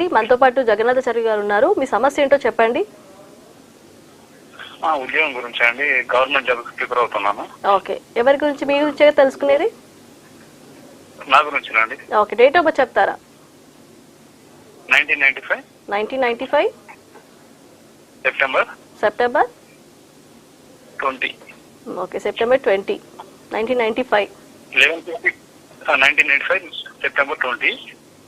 అండి మనతో పాటు జగన్నాథాచారి గారు ఉన్నారు. మీ సమస్య ఏంటో చెప్పండి. ఉద్యోగం గురించి అండి. గవర్నమెంట్ జాబ్ ప్రిపేర్ అవుతున్నాను. ఓకే. ఎవరి గురించి మీ గురించే తెలుసుకునేది? నా గురించి అండి? ఓకే. డేట్ ఆఫ్ బర్త్ చెప్తారా? Nineteen ninety five. Nineteen ninety five. September. September? Twenty. Okay. September twenty. Nineteen ninety five. Eleven nineteen ninety five September twenty.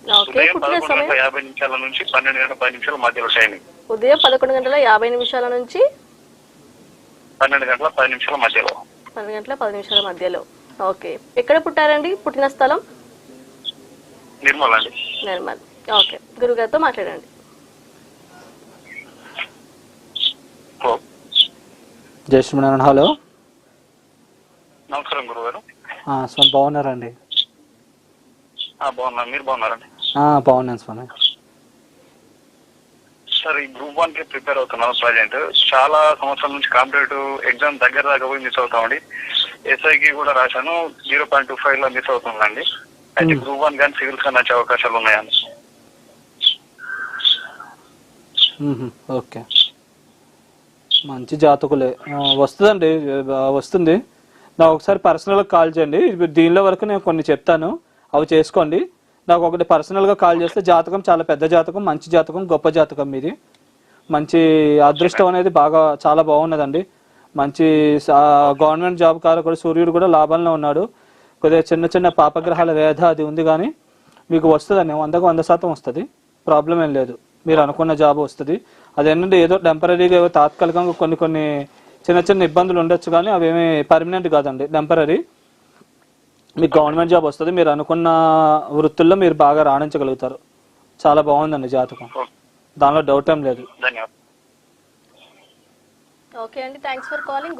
ఉదయం పుట్టిన పదకొండు గంటల యాభై నిమిషాల నుంచి పన్నెండు గంటల పది నిమిషాల మధ్యలో టైమింగ్. ఉదయం పదకొండు గంటల యాభై నిమిషాల నుంచి? పన్నెండు గంటల పది నిమిషాల మధ్యలో. పన్నెండు గంటల పది నిమిషాల మధ్యలో. ఓకే. ఎక్కడ పుట్టారండి? పుట్టిన స్థలం? నిర్మల్ అండి. నిర్మల్. ఓకే. గురుగారితో మాట్లాడండి. ఓ, జై శ్రీమన్నారాయణ. హలో. నమస్కారం గురుగారు ఆ, స్వామి బాగున్నారండి? ఆ, బాగున్నా మీరు బాగున్నారండి? బాగున్నాను స్వామి సార్ ఈ గ్రూప్ వన్కి ప్రిపేర్ అవుతున్నాను ప్రజెంట్. చాలా సంవత్సరాల నుంచి కాంపిటేటివ్ ఎగ్జామ్ దగ్గర దాకా పోయి మిస్ అవుతామండి ఎస్ఐకి కూడా రాశాను జీరో పాయింట్ టూ ఫైవ్లో మిస్ అవుతుందండి. అయితే Hmm. గ్రూప్ వన్ కానీ సివిల్స్ కానీ వచ్చే అవకాశాలు ఉన్నాయండి మ్మ్హ, ఓకే. మంచి జాతకులే. వస్తుందండి వస్తుంది. నాకు ఒకసారి పర్సనల్గా కాల్ చేయండి. దీనిలో వరకు నేను కొన్ని చెప్తాను. అవి చేసుకోండి. నాకు ఒకటి పర్సనల్గా కాల్ చేస్తే జాతకం చాలా పెద్ద జాతకం మంచి జాతకం గొప్ప జాతకం మీది మంచి అదృష్టం అనేది బాగా చాలా బాగున్నదండి. మంచి గవర్నమెంట్ జాబ్ కారకుడు సూర్యుడు కూడా లాభంలో ఉన్నాడు. కొద్దిగా చిన్న చిన్న పాపగ్రహాల వేధ అది ఉంది కానీ మీకు వస్తుందండి. వందకు వంద శాతం వస్తుంది. ప్రాబ్లం ఏం లేదు. మీరు అనుకున్న జాబ్ వస్తుంది. అదేంటంటే ఏదో టెంపరీగా ఏదో తాత్కాలికంగా కొన్ని కొన్ని చిన్న చిన్న ఇబ్బందులు ఉండొచ్చు కానీ అవేమి పర్మనెంట్ కాదండి. టెంపరీ మీకు గవర్నమెంట్ జాబ్ వస్తుంది మీరు అనుకున్న వృత్తుల్లో మీరు బాగా రాణించగలుగుతారు. చాలా బాగుందండి జాతకం. దానిలో డౌట్ ఏం లేదు. ఓకే అండి థ్యాంక్స్ ఫర్ కాలింగ్